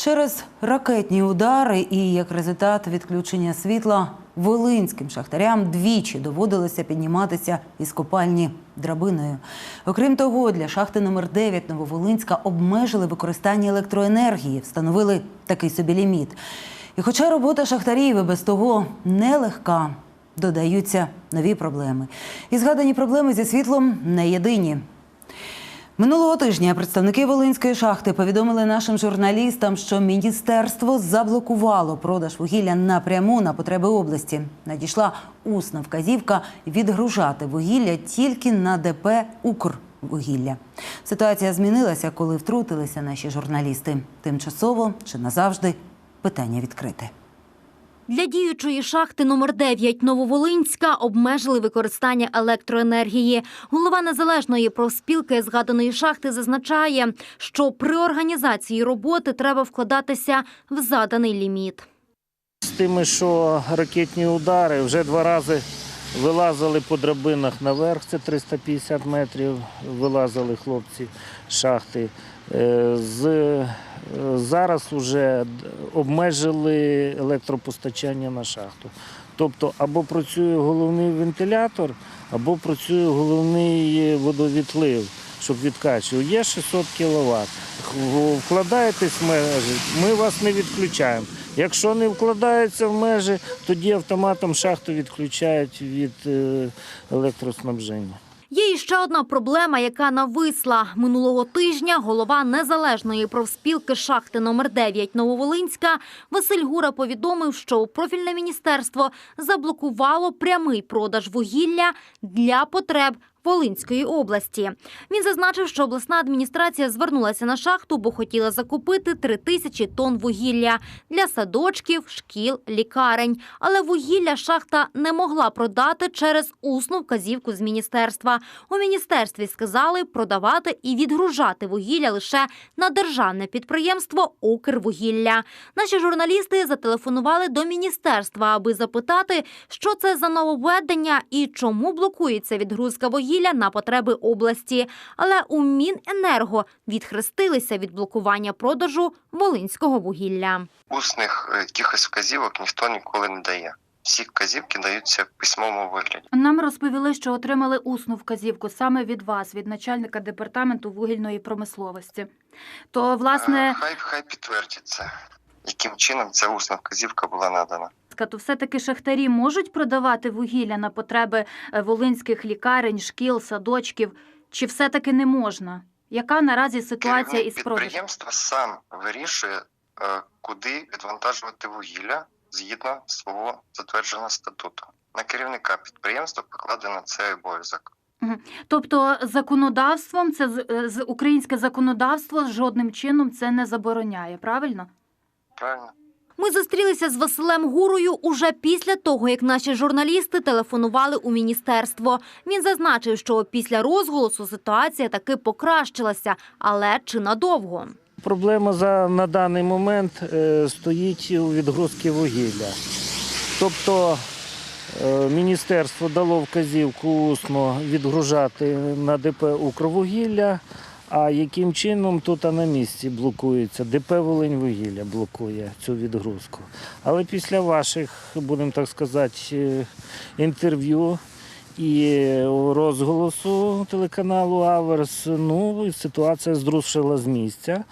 Через ракетні удари і як результат відключення світла волинським шахтарям двічі доводилося підніматися із копальні драбиною. Окрім того, для шахти номер 9 Нововолинська обмежили використання електроенергії, встановили такий собі ліміт. І хоча робота шахтарів і без того нелегка, додаються нові проблеми. І згадані проблеми зі світлом не єдині. Минулого тижня представники Волинської шахти повідомили нашим журналістам, що міністерство заблокувало продаж вугілля напряму на потреби області. Надійшла усна вказівка відгружати вугілля тільки на ДП Укрвугілля. Ситуація змінилася, коли втрутилися наші журналісти. Тимчасово чи назавжди питання відкрите. Для діючої шахти номер 9 Нововолинська обмежили використання електроенергії. Голова незалежної профспілки згаданої шахти зазначає, що при організації роботи треба вкладатися в заданий ліміт. З тими, що ракетні удари вже два рази вилазили по драбинах наверх, це 350 метрів, вилазили хлопці з шахти. Е, е, зараз вже обмежили електропостачання на шахту. Тобто або працює головний вентилятор, або працює головний водовітлив, щоб відкачував. Є 600 кВт. Вкладаєтесь в межі, ми вас не відключаємо. Якщо не вкладається в межі, тоді автоматом шахту відключають від е, електроснабження. Є іще одна проблема, яка нависла минулого тижня. Голова незалежної профспілки шахти номер 9 Нововолинська Василь Гура повідомив, що профільне міністерство заблокувало прямий продаж вугілля для потреб. Волинської області він зазначив, що обласна адміністрація звернулася на шахту, бо хотіла закупити три тисячі тонн вугілля для садочків, шкіл, лікарень. Але вугілля шахта не могла продати через усну вказівку з міністерства. У міністерстві сказали продавати і відгружати вугілля лише на державне підприємство Укрвугілля. Наші журналісти зателефонували до міністерства, аби запитати, що це за нововведення і чому блокується відгрузка вугілля на потреби області. Але у Міненерго відхрестилися від блокування продажу волинського вугілля. Усних е, якихось вказівок ніхто ніколи не дає. Всі вказівки даються в письмовому вигляді. Нам розповіли, що отримали усну вказівку саме від вас, від начальника департаменту вугільної промисловості. То, Е, власне, Хай хай підтвердяться, яким чином ця усна вказівка була надана. То все-таки шахтарі можуть продавати вугілля на потреби е, волинських лікарень, шкіл, садочків, чи все-таки не можна? Яка наразі ситуація із продажем? підприємства сам вирішує, е, куди відвантажувати вугілля згідно свого затвердженого статуту. На керівника підприємства покладено цей обов'язок. Тобто законодавством це е, з українське законодавство жодним чином це не забороняє, правильно? Правильно? Ми зустрілися з Василем Гурою уже після того, як наші журналісти телефонували у міністерство. Він зазначив, що після розголосу ситуація таки покращилася, але чи надовго? Проблема за, на даний момент е, стоїть у відгрузки вугілля. Тобто е, міністерство дало вказівку усно відгружати на ДП Укрвугілля, а яким чином тут на місці блокується? ДП Волиньвугілля блокує цю відгрузку. Але після ваших, будемо так сказати, е, інтерв'ю і розголосу телеканалу Аверс, ну, ситуація зрушила з місця.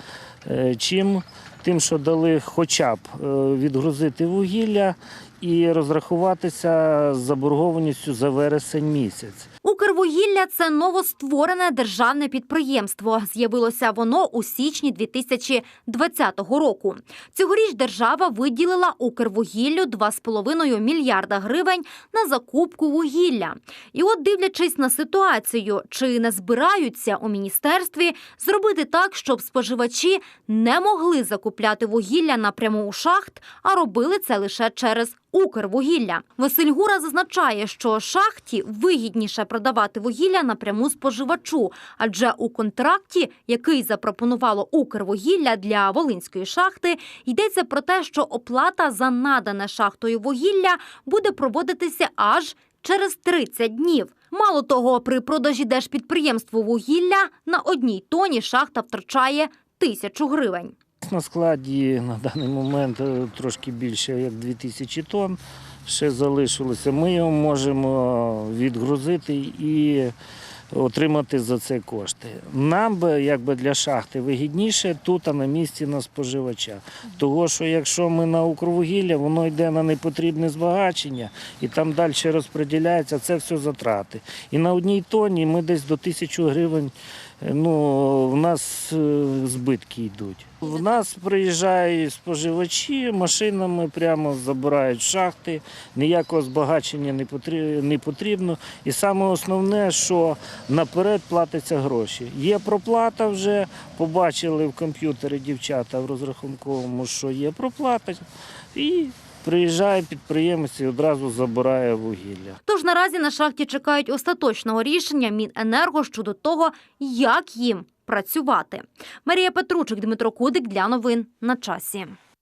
Е, Чим тим, що дали хоча б е, відгрузити вугілля і розрахуватися з заборгованістю за вересень місяць. Укрвугілля це новостворене державне підприємство. З'явилося воно у січні 2020 року. Цьогоріч держава виділила Укрвугіллю 2,5 мільярда гривень на закупку вугілля. І от, дивлячись на ситуацію, чи не збираються у міністерстві зробити так, щоб споживачі не могли закупляти вугілля напряму у шахт, а робили це лише через Укрвугілля. Василь Гура зазначає, що шахті вигідніше продавати вугілля напряму споживачу, адже у контракті, який запропонувало Укрвугілля для Волинської шахти, йдеться про те, що оплата за надане шахтою вугілля буде проводитися аж через 30 днів. Мало того, при продажі держпідприємству вугілля на одній тоні шахта втрачає тисячу гривень. На складі на даний момент е, трошки більше як 2000 тонн ще залишилося. Ми його можемо відгрузити і отримати за це кошти. Нам би якби для шахти вигідніше тут, а на місці на споживача. Того, що якщо ми на укрвугілля, воно йде на непотрібне збагачення і там далі розподіляється, це все затрати. І на одній тонні ми десь до тисячі гривень ну, в нас е, збитки йдуть. В нас приїжджають споживачі, машинами прямо забирають шахти, ніякого збагачення не потрі- не потрібно. І саме основне, що наперед платяться гроші. Є проплата вже, побачили в комп'ютері дівчата в розрахунковому, що є проплата, і приїжджає підприємець і одразу забирає вугілля. Тож наразі на шахті чекають остаточного рішення Міненерго щодо того, як їм працювати. Марія Петручик, Дмитро Кудик для новин на часі.